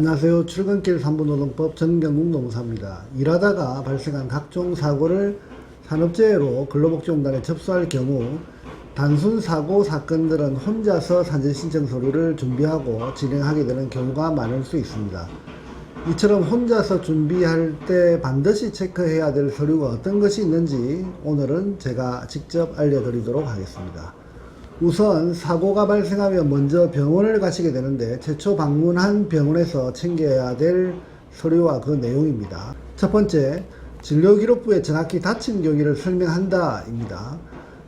안녕하세요. 출근길 3분 노동법 전경국 노무사입니다. 일하다가 발생한 각종 사고를 산업재해로 근로복지공단에 접수할 경우 단순 사고 사건들은 혼자서 산재신청 서류를 준비하고 진행하게 되는 경우가 많을 수 있습니다. 이처럼 혼자서 준비할 때 반드시 체크해야 될 서류가 어떤 것이 있는지 오늘은 제가 직접 알려드리도록 하겠습니다. 우선 사고가 발생하면 먼저 병원을 가시게 되는데 최초 방문한 병원에서 챙겨야 될 서류와 그 내용입니다. 첫 번째, 진료기록부에 정확히 다친 경위를 설명한다입니다.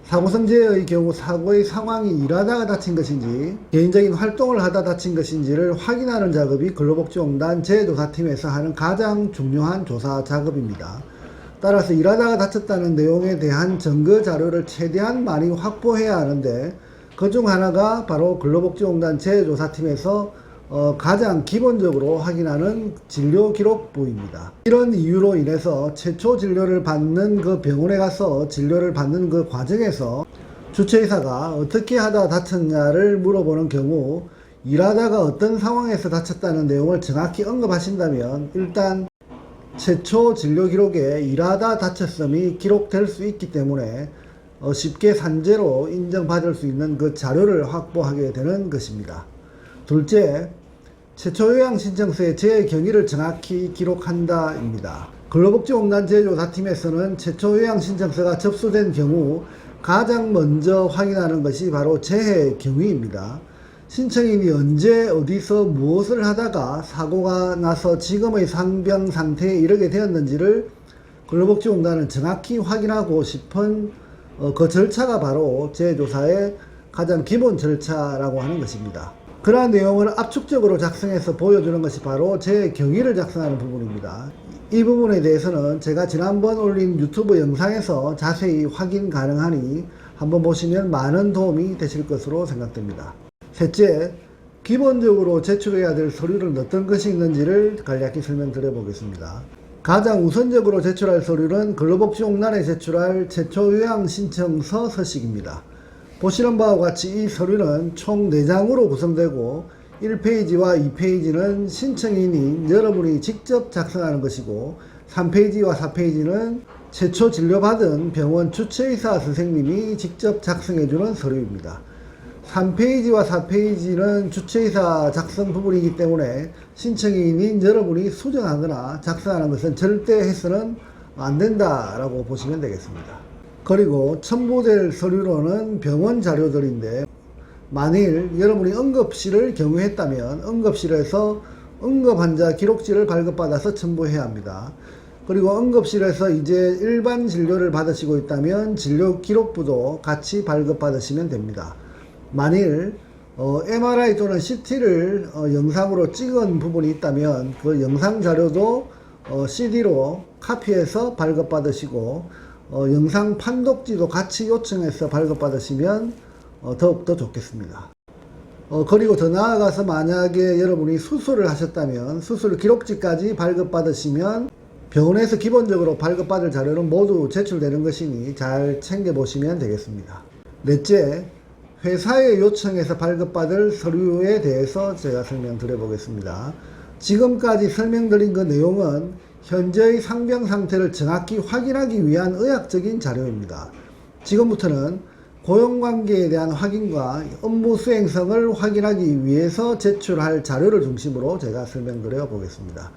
사고성재의 경우 사고의 상황이 일하다가 다친 것인지 개인적인 활동을 하다 다친 것인지를 확인하는 작업이 근로복지공단 재조사팀에서 하는 가장 중요한 조사 작업입니다. 따라서 일하다가 다쳤다는 내용에 대한 증거 자료를 최대한 많이 확보해야 하는데 그 중 하나가 바로 근로복지공단 재조사팀에서 어, 가장 기본적으로 확인하는 진료 기록부입니다. 이런 이유로 인해서 최초 진료를 받는 그 병원에 가서 진료를 받는 그 과정에서 주최의사가 어떻게 하다 다쳤냐를 물어보는 경우 일하다가 어떤 상황에서 다쳤다는 내용을 정확히 언급하신다면 일단 최초 진료 기록에 일하다 다쳤음이 기록될 수 있기 때문에 어, 쉽게 산재로 인정받을 수 있는 그 자료를 확보하게 되는 것입니다. 둘째, 최초 요양 신청서에 제 경위를 정확히 기록한다입니다. 근로복지공단 제조사팀에서는 최초 요양 신청서가 접수된 경우 가장 먼저 확인하는 것이 바로 재해 경위입니다. 신청인이 언제 어디서 무엇을 하다가 사고가 나서 지금의 상병 상태에 이르게 되었는지를 근로복지공단은 정확히 확인하고 싶은 어, 그 절차가 바로 재조사의 가장 기본 절차라고 하는 것입니다. 그러한 내용을 압축적으로 작성해서 보여주는 것이 바로 제 경위를 작성하는 부분입니다. 이 부분에 대해서는 제가 지난번 올린 유튜브 영상에서 자세히 확인 가능하니 한번 보시면 많은 도움이 되실 것으로 생각됩니다. 셋째, 기본적으로 제출해야 될 서류는 어떤 것이 있는지를 간략히 설명드려 보겠습니다. 가장 우선적으로 제출할 서류는 근로복지공단에 제출할 최초 요양 신청서 서식입니다. 보시는 바와 같이 이 서류는 총 4장으로 구성되고 1페이지와 2페이지는 신청인인 여러분이 직접 작성하는 것이고 3페이지와 4페이지는 최초 진료받은 병원 주최의사 선생님이 직접 작성해주는 서류입니다. 3페이지와 4페이지는 주최의사 작성 부분이기 때문에 신청인인 여러분이 수정하거나 작성하는 것은 절대 해서는 안 된다라고 보시면 되겠습니다. 그리고 첨부될 서류로는 병원 자료들인데 만일 여러분이 응급실을 경유했다면 응급실에서 응급 환자 기록지를 발급받아서 첨부해야 합니다. 그리고 응급실에서 이제 일반 진료를 받으시고 있다면 진료 기록부도 같이 발급받으시면 됩니다. 만일 어, MRI 또는 CT를 어, 영상으로 찍은 부분이 있다면 그 영상 자료도 어, CD로 카피해서 발급받으시고 어, 영상 판독지도 같이 요청해서 발급받으시면 어, 더욱더 좋겠습니다. 어, 그리고 더 나아가서 만약에 여러분이 수술을 하셨다면 수술 기록지까지 발급받으시면 병원에서 기본적으로 발급받을 자료는 모두 제출되는 것이니 잘 챙겨보시면 되겠습니다. 넷째, 회사에 요청해서 발급받을 서류에 대해서 제가 설명드려 보겠습니다. 지금까지 설명드린 그 내용은 현재의 상병 상태를 정확히 확인하기 위한 의학적인 자료입니다. 지금부터는 고용관계에 대한 확인과 업무 수행성을 확인하기 위해서 제출할 자료를 중심으로 제가 설명드려 보겠습니다.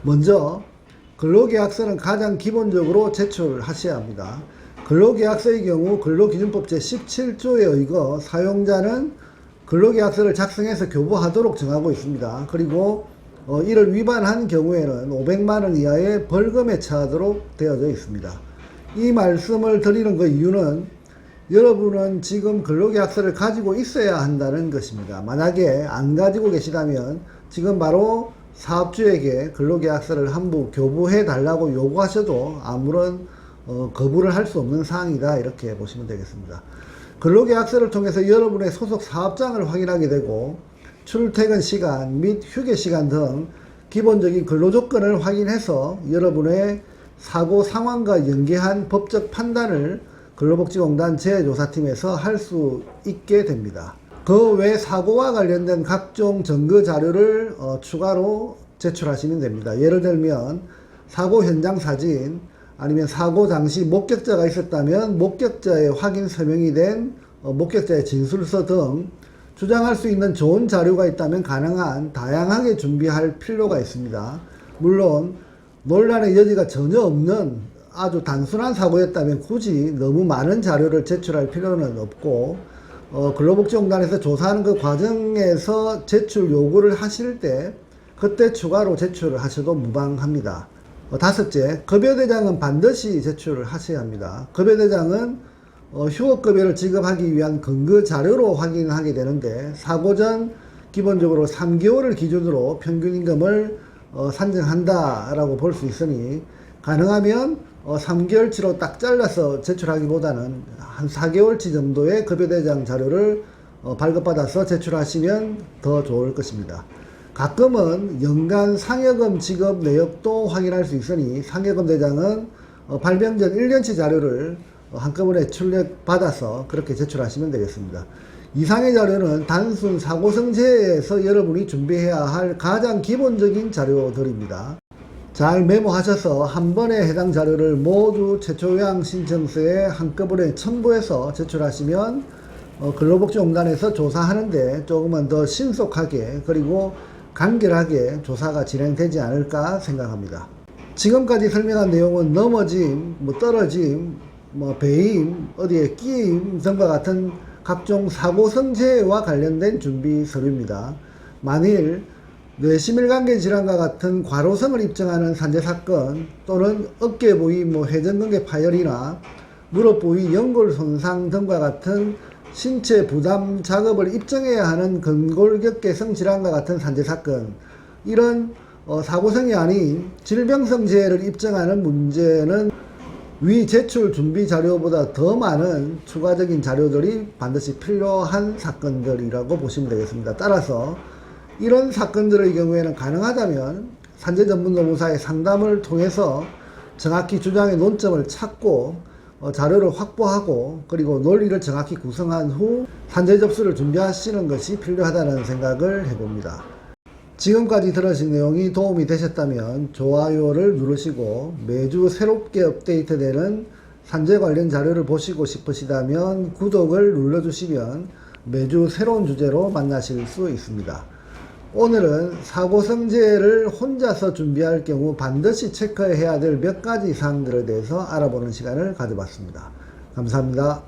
먼저 근로계약서는 가장 기본적으로 제출하셔야 합니다. 근로계약서의 경우 근로기준법 제17조에 의거 사용자는 근로계약서를 작성해서 교부하도록 정하고 있습니다. 그리고 어, 이를 위반한 경우에는 500만원 이하의 벌금에 처하도록 되어져 있습니다. 이 말씀을 드리는 그 이유는 여러분은 지금 근로계약서를 가지고 있어야 한다는 것입니다. 만약에 안 가지고 계시다면 지금 바로 사업주에게 근로계약서를 한부 교부해 달라고 요구하셔도 아무런 어, 거부를 할 수 없는 사항이다 이렇게 보시면 되겠습니다. 근로계약서를 통해서 여러분의 소속 사업장을 확인하게 되고 출퇴근 시간 및 휴게 시간 등 기본적인 근로조건을 확인해서 여러분의 사고 상황과 연계한 법적 판단을 근로복지공단 재조사팀에서 할 수 있게 됩니다. 그 외 사고와 관련된 각종 증거 자료를 어, 추가로 제출하시면 됩니다. 예를 들면 사고 현장 사진 아니면 사고 당시 목격자가 있었다면 목격자의 확인 서명이 된 어, 목격자의 진술서 등 주장할 수 있는 좋은 자료가 있다면 가능한 다양하게 준비할 필요가 있습니다. 물론 논란의 여지가 전혀 없는 아주 단순한 사고였다면 굳이 너무 많은 자료를 제출할 필요는 없고 어, 근로복지공단에서 조사하는 그 과정에서 제출 요구를 하실 때 그때 추가로 제출을 하셔도 무방합니다. 어, 다섯째, 급여대장은 반드시 제출을 하셔야 합니다. 급여대장은 어, 휴업급여를 지급하기 위한 근거 자료로 확인하게 되는데 사고 전 기본적으로 3개월을 기준으로 평균 임금을 어, 산정한다라고 볼 수 있으니 가능하면 어, 3개월치로 딱 잘라서 제출하기보다는 한 4개월치 정도의 급여대장 자료를 어, 발급받아서 제출하시면 더 좋을 것입니다. 가끔은 연간 상여금 지급 내역도 확인할 수 있으니 상여금 대장은 어, 발병 전 1년치 자료를 어, 한꺼번에 출력받아서 그렇게 제출하시면 되겠습니다. 이상의 자료는 단순 사고성제에서 여러분이 준비해야 할 가장 기본적인 자료들입니다. 잘 메모하셔서 한 번에 해당 자료를 모두 최초 요양 신청서에 한꺼번에 첨부해서 제출하시면 어, 근로복지공단에서 조사하는데 조금은 더 신속하게 그리고 간결하게 조사가 진행되지 않을까 생각합니다. 지금까지 설명한 내용은 넘어짐, 뭐 떨어짐, 뭐 배임, 어디에 끼임 등과 같은 각종 사고 성재와 관련된 준비 서류입니다. 만일 뇌심혈관계 질환과 같은 과로성을 입증하는 산재 사건 또는 어깨 부위 뭐 회전근개 파열이나 무릎 부위 연골 손상 등과 같은 신체 부담 작업을 입증해야 하는 근골격계 성 질환과 같은 산재 사건 이런 어, 사고성이 아닌 질병성 재해를 입증하는 문제는 위 제출 준비 자료보다 더 많은 추가적인 자료들이 반드시 필요한 사건들이라고 보시면 되겠습니다. 따라서 이런 사건들의 경우에는 가능하다면 산재 전문 노무사의 상담을 통해서 정확히 주장의 논점을 찾고 어, 자료를 확보하고 그리고 논리를 정확히 구성한 후 산재 접수를 준비하시는 것이 필요하다는 생각을 해봅니다. 지금까지 들으신 내용이 도움이 되셨다면 좋아요를 누르시고 매주 새롭게 업데이트되는 산재 관련 자료를 보시고 싶으시다면 구독을 눌러주시면 매주 새로운 주제로 만나실 수 있습니다. 오늘은 사고성재를 혼자서 준비할 경우 반드시 체크해야 될 몇 가지 사항들에 대해서 알아보는 시간을 가져봤습니다. 감사합니다.